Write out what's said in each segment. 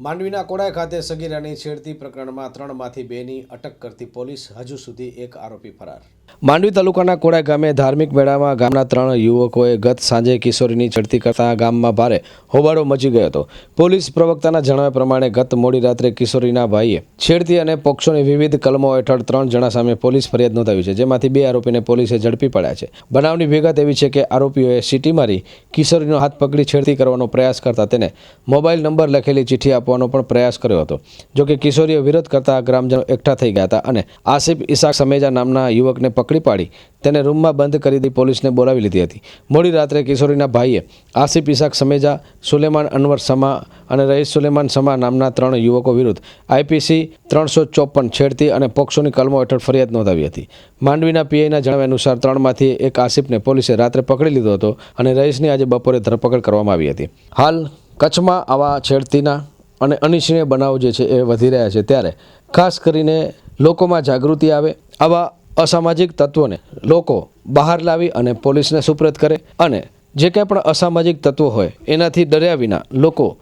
માંડવીના કોડાય ખાતે સગીરાની છેડતી પ્રકરણમાં ત્રણમાંથી બેની અટક કરતી પોલીસ હજુ સુધી એક આરોપી ફરાર. માંડવી તાલુકાના કોડાય ગામે ધાર્મિક મેળામાં ગામના ત્રણ યુવકોએ ગત સાંજે કિશોરીની છેડતી કરતા ગામમાં ભારે હોબાળો મચી ગયો હતો. પોલીસ પ્રવક્તાના જણાવ્યા પ્રમાણે ગત મોડી રાત્રે કિશોરીના ભાઈએ છેડતી અને પક્ષોની વિવિધ કલમો હેઠળ ત્રણ જણા સામે પોલીસ ફરિયાદ નોંધાવી છે, જેમાંથી બે આરોપીને પોલીસે ઝડપી પડ્યા છે. બનાવની વિગત એવી છે કે આરોપીઓએ સિટી મારી કિશોરીનો હાથ પકડી છેડતી કરવાનો પ્રયાસ કરતા તેને મોબાઈલ નંબર લખેલી ચિઠ્ઠી આપવાનો પણ પ્રયાસ કર્યો હતો. જોકે કિશોરીએ વિરોધ કરતા ગ્રામજનો એકઠા થઈ ગયા હતા અને આસિફ ઇસાક સમેજા નામના યુવકને પકડી પાડી તેને રૂમમાં બંધ કરી દઈ પોલીસને બોલાવી લીધી હતી. મોડી રાત્રે કિશોરીના ભાઈએ આસિફ ઇસાક સમેજા, સુલેમાન અનવર સમા અને રહીસ સુલેમાન સમા નામના ત્રણ યુવકો વિરુદ્ધ આઈપીસી ત્રણસો ચોપન છેડતી અને પોક્સોની કલમો હેઠળ ફરિયાદ નોંધાવી હતી. માંડવીના પીઆઈના જણાવ્યા અનુસાર ત્રણમાંથી એક આસિફને પોલીસે રાત્રે પકડી લીધો હતો અને રહીશની આજે બપોરે ધરપકડ કરવામાં આવી હતી. હાલ કચ્છમાં આવા છેડતીના અને અનિચ્છનીય બનાવ જે છે એ વધી રહ્યા છે ત્યારે. ખાસ કરીને લોકોમાં જાગૃતિ આવે આવા અસામાજિક તત્વોને લોકો બહાર લાવી અને પોલીસને સુપ્રત કરે અને જે કંઈ પણ અસામાજિક તત્વો હોય એનાથી ડર્યા વિના લોકો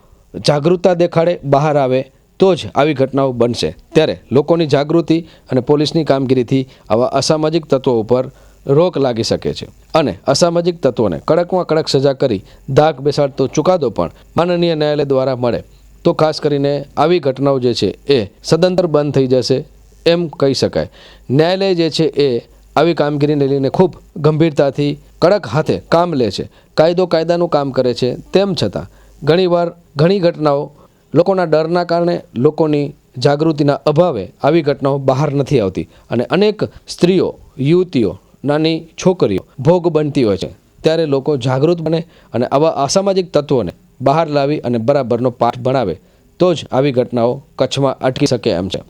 જાગૃતતા દેખાડે, બહાર આવે તો જ આવી ઘટનાઓ બનશે. ત્યારે લોકોની જાગૃતિ અને પોલીસની કામગીરીથી આવા અસામાજિક તત્વો ઉપર રોક લાગી શકે છે. અને અસામાજિક તત્વોને કડકમાં કડક સજા કરી ધાક બેસાડતો ચુકાદો પણ માનનીય ન્યાયાલય દ્વારા મળે. તો ખાસ કરીને આવી ઘટનાઓ જે છે એ સદંતર બંધ થઈ જશે એમ કહી શકાય. ન્યાયાલય જે છે એ આવી કામગીરીને લઈને ખૂબ ગંભીરતાથી કડક હાથે કામ લે છે. કાયદો કાયદાનું કામ કરે છે તેમ છતાં ઘણીવાર ઘણી ઘટનાઓ લોકોના ડરના કારણે લોકોની જાગૃતિના અભાવે આવી ઘટનાઓ બહાર નથી આવતી અને અનેક સ્ત્રીઓ, યુવતીઓ, નાની છોકરીઓ ભોગ બનતી હોય છે. ત્યારે લોકો જાગૃત બને અને આવા અસામાજિક તત્વોને બહાર લાવી અને બરાબરનો પાઠ ભણાવે, તો જ આવી ઘટનાઓ કચ્છમાં અટકી શકે એમ છે.